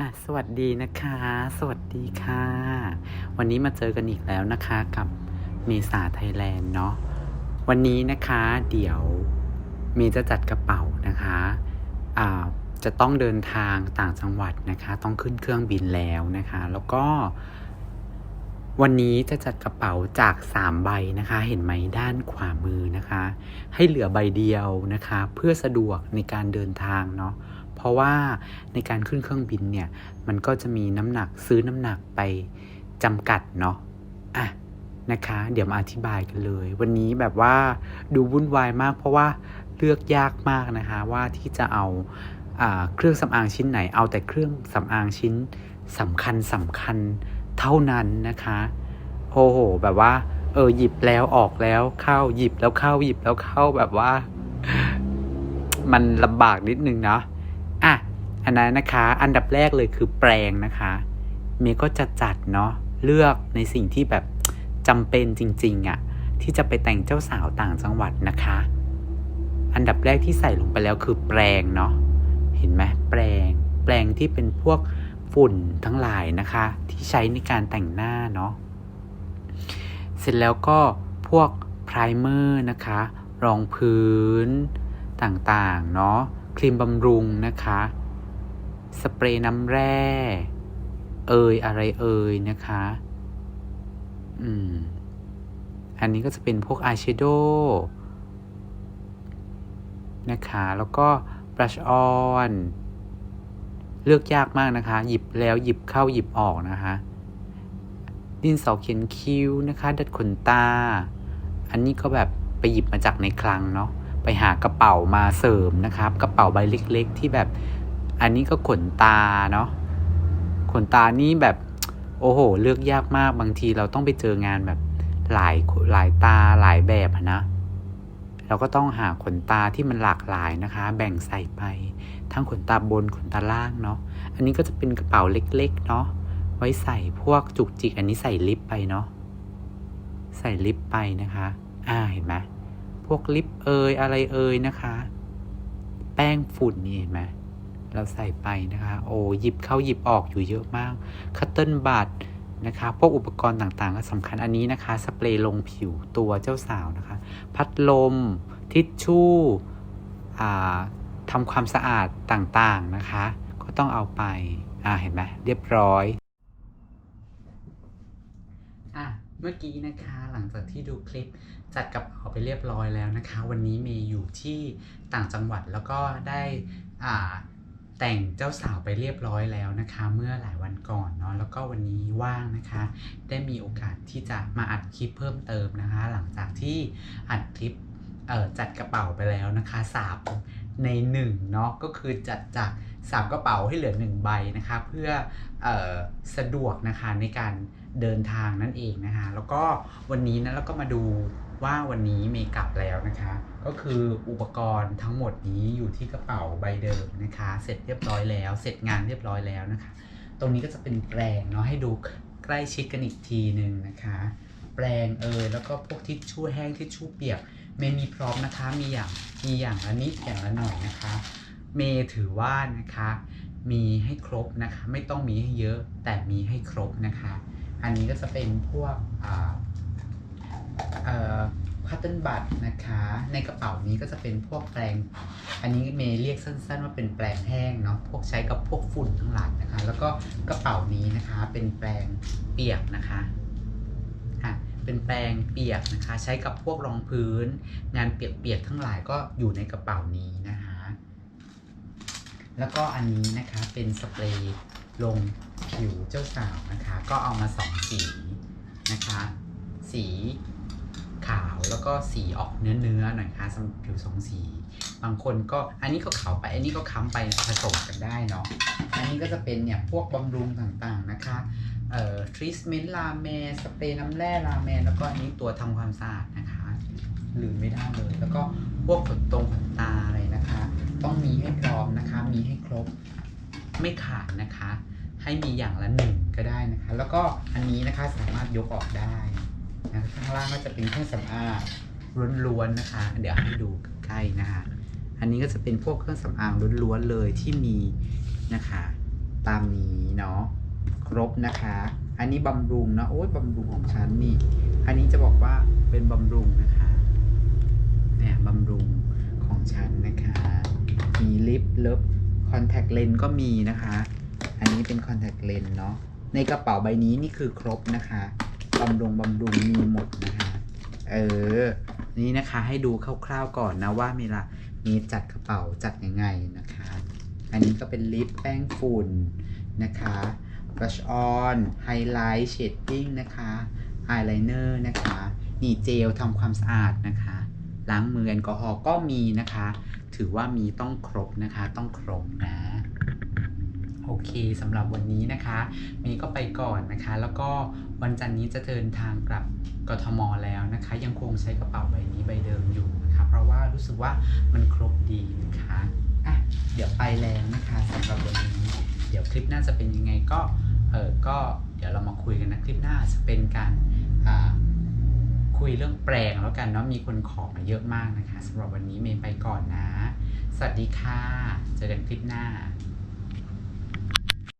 อะสวัสดีนะคะ สวัสดีค่ะ วันนี้มาเจอกันอีกแล้วนะคะกับเมษาไทยแลนด์เนาะวันนี้นะคะเดี๋ยวเมย์จะจัดกระเป๋านะคะอ่าจะต้องเดินทางต่างจังหวัดนะคะ ต้องขึ้นเครื่องบินแล้วนะคะ แล้วก็วันนี้จะจัดกระเป๋าจาก 3 ใบนะคะ เห็นไหมด้านขวามือนะคะ ให้เหลือใบเดียวนะคะ เพื่อสะดวกในการเดินทางเนาะ เพราะว่าในการขึ้นเครื่องบินเนี่ยมันก็จะมีน้ำหนักซื้อน้ำหนักไปจำกัดเนาะอะนะคะ เดี๋ยวมาอธิบายกันเลย วันนี้แบบว่าดูวุ่นวายมาก เพราะว่าเลือกยากมากนะคะว่าที่จะเอาอเครื่องสำอางชิ้นไหน เอาแต่เครื่องสำอางชิ้นสำคัญสำคัญเท่านั้นนะคะโอ้โห แบบว่า เออหยิบแล้วออกแล้วเข้าหยิบแล้วเข้าหยิบแล้วเข้าแบบว่า มันลำบากนิดนึงเนาะ อันนั้นนะคะ อันดับแรกเลยคือแปรงนะคะ เมย์ก็จะจัดเนาะเลือกในสิ่งที่แบบจำเป็นจริง ๆอะ่ะที่จะไปแต่งเจ้าสาวต่างจังหวัดนะคะ อันดับแรกที่ใส่ลงไปแล้วคือแปรงเนาะเห็นไหมแปรงแปรงที่เป็นพวกฝุ่นทั้งหลายนะคะ ที่ใช้ในการแต่งหน้าเนาะเสร็จแล้วก็พวกไพรเมอร์นะคะ รองพื้นต่างๆเนาะครีมบำรุงนะคะ สเปรย์น้ำแร่ เอยอะไรเอยนะคะ อืม อันนี้ก็จะเป็นพวกอายแชโดว์นะคะ แล้วก็บลัชออนเลือกยากมากนะคะ หยิบแล้วหยิบเข้าหยิบออกนะคะ ดินสอเขียนคิ้วนะคะ ดัดขนตา อันนี้ก็แบบไปหยิบมาจากในคลังเนาะ ไปหากระเป๋ามาเสริมนะครับ กระเป๋าใบเล็ก ๆ ที่แบบ อันนี้ก็ขนตาเนาะขนตานี่แบบโอ้โห เลือกยากมากบางทีเราต้องไปเจองานแบบหลายหลายตาหลายแบบนะเราก็ต้องหาขนตาที่มันหลากหลายนะคะ แบ่งใส่ไป ทั้งขนตาบนขนตาล่างเนาะอันนี้ก็จะเป็นกระเป๋าเล็กๆเนาะไว้ใส่พวกจุกจิก อันนี้ใส่ลิปไปเนาะใส่ลิปไปนะคะ อ่าเห็นไหมพวกลิปเอยอะไรเอยนะคะ แป้งฝุ่นนี่เห็นไหม เราใส่ไปนะคะ โอ้หยิบเข้าหยิบออกอยู่เยอะมาก คัตเติลบัตนะคะ พวกอุปกรณ์ต่างๆ ก็สำคัญอันนี้นะคะ สเปรย์ลงผิวตัวเจ้าสาวนะคะ พัดลม ทิชชู่ทำความสะอาดต่างๆนะคะ ก็ต้องเอาไป อ่า เห็นไหมเรียบร้อย อะ เมื่อกี้นะคะ หลังจากที่ดูคลิปจัดกระเป๋าไปเรียบร้อยแล้วนะคะ วันนี้เมย์อยู่ที่ต่างจังหวัดแล้วก็ได้ อ่า แต่งเจ้าสาวไปเรียบร้อยแล้วนะคะ เมื่อหลายวันก่อนเนาะแล้วก็วันนี้ว่างนะคะ ได้มีโอกาสที่จะมาอัดคลิปเพิ่มเติมนะคะ หลังจากที่อัดคลิปเอ่อจัดกระเป๋าไปแล้วนะคะสามในหนึ่งเนาะก็คือจัดจากสามกระเป๋าให้เหลือหนึ่งใบนะคะ เพื่อเอ่อสะดวกนะคะในการ เดินทางนั่นเองนะคะแล้วก็วันนี้นะเราก็มาดูว่าวันนี้เมย์กลับแล้วนะคะ ก็คืออุปกรณ์ทั้งหมดนี้อยู่ที่กระเป๋าใบเดิมนะคะ เสร็จเรียบร้อยแล้ว เสร็จงานเรียบร้อยแล้วนะคะ ตรงนี้ก็จะเป็นแปรงเนาะให้ดูใกล้ชิดกันอีกทีหนึ่งนะคะ แปรงเอยแล้วก็พวกทิชชู่แห้งทิชชู่เปียกเมย์มีพร้อมนะคะมีอย่างมีอย่างละนิดอย่างละหน่อยนะคะ เมย์ถือว่านะคะ มีให้ครบนะคะ ไม่ต้องมีให้เยอะแต่มีให้ครบนะคะ อันนี้ก็จะเป็นพวกพัตเติลบัตนะคะ ในกระเป๋านี้ก็จะเป็นพวกแปรงอันนี้เมย์เรียกสั้น ๆ ว่าเป็นแปรงแห้งเนาะ พวกใช้กับพวกฝุ่นทั้งหลายนะคะ แล้วก็กระเป๋านี้นะคะเป็นแปรงเปียกนะคะอะเป็นแปรงเปียกนะคะ ใช้กับพวกรองพื้น งานเปียกๆทั้งหลายก็อยู่ในกระเป๋านี้นะคะ แล้วก็อันนี้นะคะเป็นสเปรย์ ลงผิวเจ้าสาวนะคะ ก็เอามาสองสีนะคะ สีขาวแล้วก็สีออกเนื้อเนื้อๆหน่อยค่ะสำหรับผิวสองสี บางคนก็อันนี้ก็ขาวไป อันนี้ก็ค้ำไปผสมกันได้เนาะอันนี้ก็จะเป็นเนี่ยพวกบำรุงต่างๆนะคะเอ่อทรีทเมนต์ลาเมสเปรย์น้ำแร่ลาเมแล้วก็อันนี้ตัวทำความสะอาดนะคะลืมไม่ได้เลย แล้วก็พวกขนตรงขนตาอะไรนะคะ ต้องมีให้พร้อมนะคะ มีให้ครบ ไม่ขาดนะคะ ให้มีอย่างละหนึ่งก็ได้นะคะ แล้วก็อันนี้นะคะสามารถยกออกได้นะข้างล่างก็จะเป็นเครื่องสำอางล้วนๆนะคะ เดี๋ยวให้ดูใกล้นะคะ อันนี้ก็จะเป็นพวกเครื่องสำอางล้วนๆเลยที่มีนะคะ ตามนี้เนาะครบนะคะ อันนี้บำรุงนะโอ้ยบำรุงของฉันนี่ อันนี้จะบอกว่าเป็นบำรุงนะคะเนี่ยบำรุงของฉันนะคะ มีลิปเลิฟ คอนแทคเลนส์ก็มีนะคะ อันนี้เป็นคอนแทคเลนส์เนาะ ในกระเป๋าใบนี้นี่คือครบนะคะบำรุงบำรุงมีหมดนะคะ เออ นี่นะคะให้ดูคร่าวๆก่อนนะว่ามีละมีจัดกระเป๋าจัดยังไงนะคะ อันนี้ก็เป็นลิปแป้งฝุ่นนะคะ brush on highlight shading นะคะ eyeliner นะคะ นี่เจลทำความสะอาดนะคะ ล้างมือแอลกอฮอล์ก็มีนะคะ ถือว่ามีต้องครบนะคะ ต้องครบนะ โอเคสำหรับวันนี้นะคะเมย์ก็ไปก่อนนะคะ แล้วก็วันจันทร์นี้จะเดินทางกลับกทมแล้วนะคะ ยังคงใช้กระเป๋าใบนี้ใบเดิมอยู่นะคะ เพราะว่ารู้สึกว่ามันครบดีนะคะอะเดี๋ยวไปแล้วนะคะสำหรับวันนี้ เดี๋ยวคลิปหน้าจะเป็นยังไงก็เออก็เดี๋ยวเรามาคุยกันนะคลิปหน้าจะเป็นการ เรื่องแปลงแล้วกันเนาะมีคนขอมาเยอะมากนะคะสำหรับวันนี้เมย์ไปก่อนนะ สวัสดีค่ะ เจอกันคลิปหน้า